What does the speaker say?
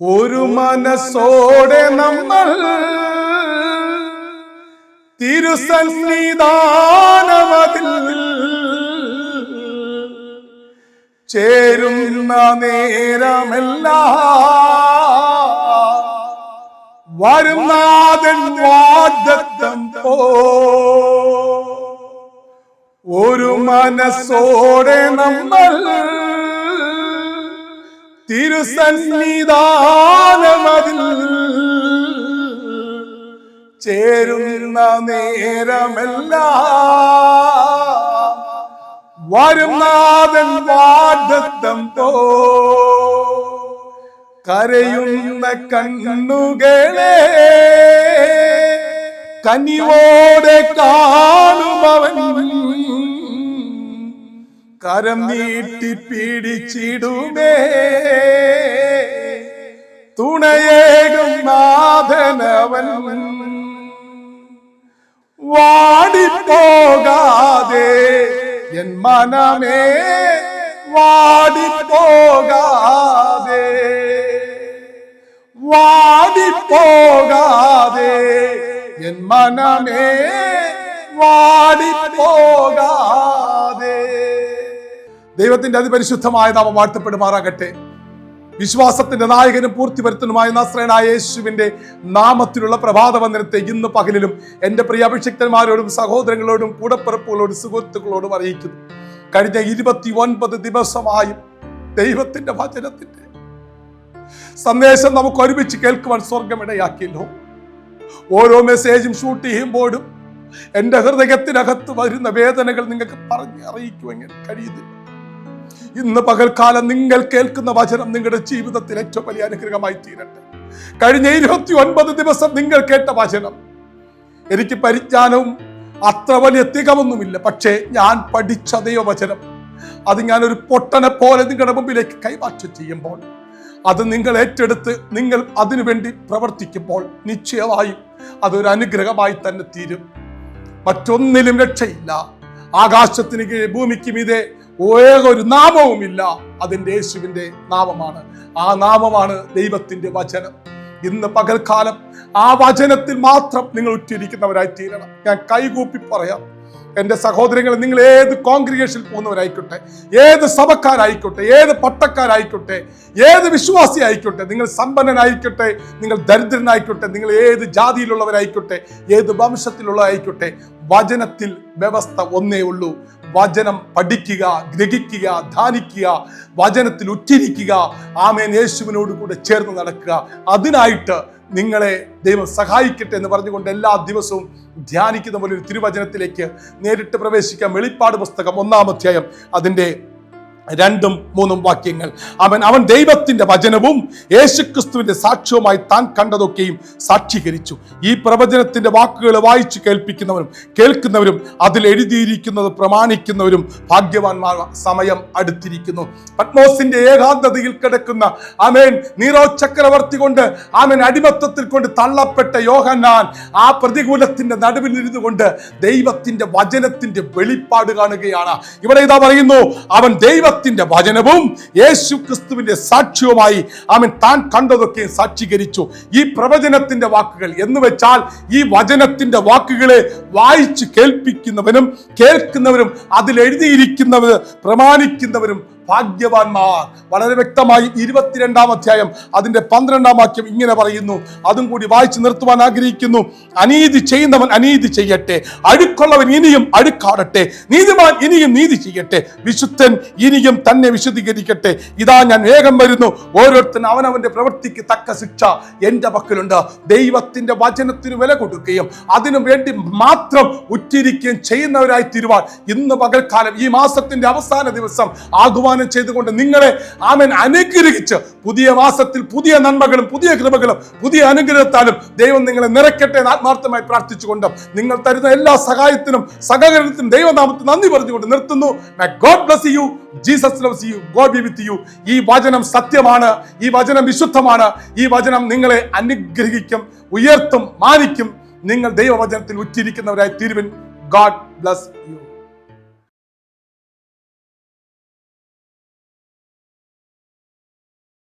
ഒരു മനസ്സോടെ നമ്മൾ തിരുസന്നിധാനമതിൽ ചേരുന്ന നേരമല്ല വരുന്നാതൻ വാദത്തം പോ. ഒരു മനസ്സോടെ നമ്മൾ തിരുസന്നിധാനമതിൽ ചേരുന്ന നേരമല്ല. വരുന്നാഥൻ വാദത്തം പോ. കരയുന്ന കണ്ണുകളെ കനിവോടെ കാണുമവൻ. കരം നീട്ടി പിടിച്ചിടുമേ തുണയേകും നാഥനവൻ. വാടിപ്പോകാതെ എൻ മനമേ വാടിപ്പോകാതെ. വാടിപ്പോകാതെ എൻ മനമേ വാടിപ്പോകാതെ ദൈവത്തിന്റെ അതിപരിശുദ്ധമായ നാമം വാഴ്ത്തപ്പെടുമാറാകട്ടെ. വിശ്വാസത്തിന്റെ നായകനും പൂർത്തി വരുത്തനുമായ നസ്രനായ യേശുവിന്റെ നാമത്തിലുള്ള പ്രഭാത വന്ദനത്തെ ഇന്ന് പകലിലും എന്റെ പ്രിയ അഭിഷിക്തന്മാരോടും സഹോദരങ്ങളോടും കൂടപ്പിറപ്പുകളോടും സുഹൃത്തുക്കളോടും അറിയിക്കുന്നു. കഴിഞ്ഞ ഇരുപത്തി ഒൻപത് ദിവസമായും ദൈവത്തിന്റെ വചനത്തിന്റെ സന്ദേശം നമുക്ക് ഒരുമിച്ച് കേൾക്കുവാൻ സ്വർഗമിടയാക്കിയല്ലോ ഓരോ മെസ്സേജും ഷൂട്ട് ചെയ്യുമ്പോഴും എന്റെ ഹൃദയത്തിനകത്ത് വരുന്ന വേദനകൾ നിങ്ങൾക്ക് പറഞ്ഞ് അറിയിക്കുവാൻ കഴിയുന്നില്ല. ഇന്ന് പകൽക്കാലം നിങ്ങൾ കേൾക്കുന്ന വചനം നിങ്ങളുടെ ജീവിതത്തിൽ ഏറ്റവും വലിയ അനുഗ്രഹമായി തീരട്ടെ. കഴിഞ്ഞ ഇരുപത്തി ഒൻപത് ദിവസം നിങ്ങൾ കേട്ട വചനം. എനിക്ക് പരിജ്ഞാനവും അത്ര വലിയ തികവൊന്നുമില്ല. പക്ഷേ ഞാൻ പഠിച്ച ദൈവവചനം അത് ഞാൻ ഒരു പൊട്ടനെ പോലെ നിങ്ങളുടെ മുമ്പിലേക്ക് കൈമാറ്റം ചെയ്യുമ്പോൾ അത് നിങ്ങൾ ഏറ്റെടുത്ത് നിങ്ങൾ അതിനുവേണ്ടി പ്രവർത്തിക്കുമ്പോൾ നിശ്ചയമായും അതൊരു അനുഗ്രഹമായി തന്നെ തീരും. മറ്റൊന്നിലും രക്ഷയില്ല. ആകാശത്തിന് കീഴ് ഭൂമിക്ക് മീതെ ഒരു നാമവുമില്ല അതിന്റെ യേശുവിന്റെ നാമമാണ്. ആ നാമമാണ് ദൈവത്തിന്റെ വചനം. ഇന്ന് പകൽക്കാലം ആ വചനത്തിൽ മാത്രം നിങ്ങൾ ഉറ്റിരിക്കുന്നവരായി തീരണം. ഞാൻ കൈകൂപ്പി പറയാം. എന്റെ സഹോദരങ്ങൾ നിങ്ങൾ ഏത് കോൺഗ്രിഗേഷനിൽ പോകുന്നവരായിക്കോട്ടെ ഏത് സഭക്കാരായിക്കോട്ടെ ഏത് പട്ടക്കാരായിക്കോട്ടെ ഏത് വിശ്വാസി ആയിക്കോട്ടെ നിങ്ങൾ സമ്പന്നനായിക്കോട്ടെ നിങ്ങൾ ദരിദ്രനായിക്കോട്ടെ നിങ്ങൾ ഏത് ജാതിയിലുള്ളവരായിക്കോട്ടെ ഏത് വംശത്തിലുള്ളവരായിക്കോട്ടെ വചനത്തിൽ വ്യവസ്ഥ ഒന്നേ ഉള്ളൂ. വചനം പഠിക്കുക ഗ്രഹിക്കുക ധ്യാനിക്കുക വചനത്തിൽ ഉറ്റിരിക്കുക ആമേൻ യേശുവിനോട് കൂടെ ചേർന്ന് നടക്കുക. അതിനായിട്ട് നിങ്ങളെ ദൈവം സഹായിക്കട്ടെ എന്ന് പറഞ്ഞുകൊണ്ട് എല്ലാ ദിവസവും ധ്യാനിക്കുന്ന പോലെ ഒരു തിരുവചനത്തിലേക്ക് നേരിട്ട് പ്രവേശിക്കാം. വെളിപ്പാട് പുസ്തകം ഒന്നാം അധ്യായം അതിന്റെ രണ്ടും മൂന്നും വാക്യങ്ങൾ. അവൻ അവൻ ദൈവത്തിന്റെ വചനവും യേശുക്രിസ്തുവിന്റെ സാക്ഷ്യവുമായി താൻ കണ്ടതൊക്കെയും സാക്ഷീകരിച്ചു. ഈ പ്രവചനത്തിന്റെ വാക്കുകൾ വായിച്ചു കേൾപ്പിക്കുന്നവരും കേൾക്കുന്നവരും അതിൽ എഴുതിയിരിക്കുന്നത് പ്രമാണിക്കുന്നവരും ഭാഗ്യവാന്മാർ സമയം അടുത്തിരിക്കുന്നു. പത്മോസിന്റെ ഏകാന്തതയിൽ കിടക്കുന്ന ആമേൻ നീറോ ചക്രവർത്തി കൊണ്ട് ആമേൻ അടിമത്തത്തിൽ കൊണ്ട് തള്ളപ്പെട്ട യോഹന്നാൻ ആ പ്രതികൂലത്തിന്റെ നടുവിൽ ഇരുന്നു കൊണ്ട് ദൈവത്തിന്റെ വചനത്തിന്റെ വെളിപ്പാട് കാണുകയാണ്. ഇവിടെ ഇതാ പറയുന്നു അവൻ ദൈവ ദൈവത്തിന്റെ വചനവും യേശു ക്രിസ്തുവിന്റെ സാക്ഷ്യവുമായി അവൻ താൻ കണ്ടതൊക്കെ സാക്ഷീകരിച്ചു. ഈ പ്രവചനത്തിന്റെ വാക്കുകൾ എന്ന് വെച്ചാൽ ഈ വചനത്തിന്റെ വാക്കുകളെ വായിച്ച് കേൾപ്പിക്കുന്നവനും കേൾക്കുന്നവരും അതിൽ എഴുതിയിരിക്കുന്നവർ പ്രമാണിക്കുന്നവരും ഭാഗ്യവാന്മാർ. വളരെ വ്യക്തമായി ഇരുപത്തിരണ്ടാം അധ്യായം അതിന്റെ പന്ത്രണ്ടാം വാക്യം ഇങ്ങനെ പറയുന്നു. അതും കൂടി വായിച്ചു നിർത്തുവാൻ ആഗ്രഹിക്കുന്നു. അനീതി ചെയ്യുന്നവൻ അനീതി ചെയ്യട്ടെ. അഴുക്കുള്ളവൻ ഇനിയും അഴുക്കാടട്ടെ നീതിമാൻ ഇനിയും നീതി ചെയ്യട്ടെ. വിശുദ്ധൻ ഇനിയും തന്നെ വിശുദ്ധീകരിക്കട്ടെ. ഇതാ ഞാൻ വേഗം വരുന്നു. ഓരോരുത്തർ അവനവന്റെ പ്രവൃത്തിക്ക് തക്ക ശിക്ഷ എന്റെ പക്കലുണ്ട്. ദൈവത്തിന്റെ വചനത്തിന് വില കൊടുക്കുകയും അതിനു വേണ്ടി മാത്രം ഉറ്റിരിക്കുകയും ചെയ്യുന്നവരായി തീരുവാൻ ഇന്ന് പകൽക്കാലം ഈ മാസത്തിന്റെ അവസാന ദിവസം ആകുവാൻ വാഗ്ദാനം ചെയ്തുകൊണ്ട് നിങ്ങളെ ആമൻ അനുഗ്രഹിച്ച് പുതിയ മാസത്തിൽ പുതിയ നന്മകളും പുതിയ കൃപകളും പുതിയ അനുഗ്രഹത്താലും ദൈവം നിങ്ങളെ നിറയ്ക്കട്ടെ എന്ന് ആത്മാർത്ഥമായി പ്രാർത്ഥിച്ചുകൊണ്ട് നിങ്ങൾ തരുന്ന എല്ലാ സഹായത്തിനും സഹകരണത്തിനും ദൈവനാമത്തിൽ നന്ദി പറഞ്ഞുകൊണ്ട് നിർത്തുന്നു. God bless you Jesus loves you God be with you ഈ വചനം സത്യമാണ്. ഈ വചനം വിശുദ്ധമാണ്. ഈ വചനം നിങ്ങളെ അനുഗ്രഹിക്കും ഉയർത്തും മാനിക്കും. നിങ്ങൾ ദൈവവചനത്തിൽ ഉറ്റിരിക്കുന്നവരായി തീരുവിൻ. God bless you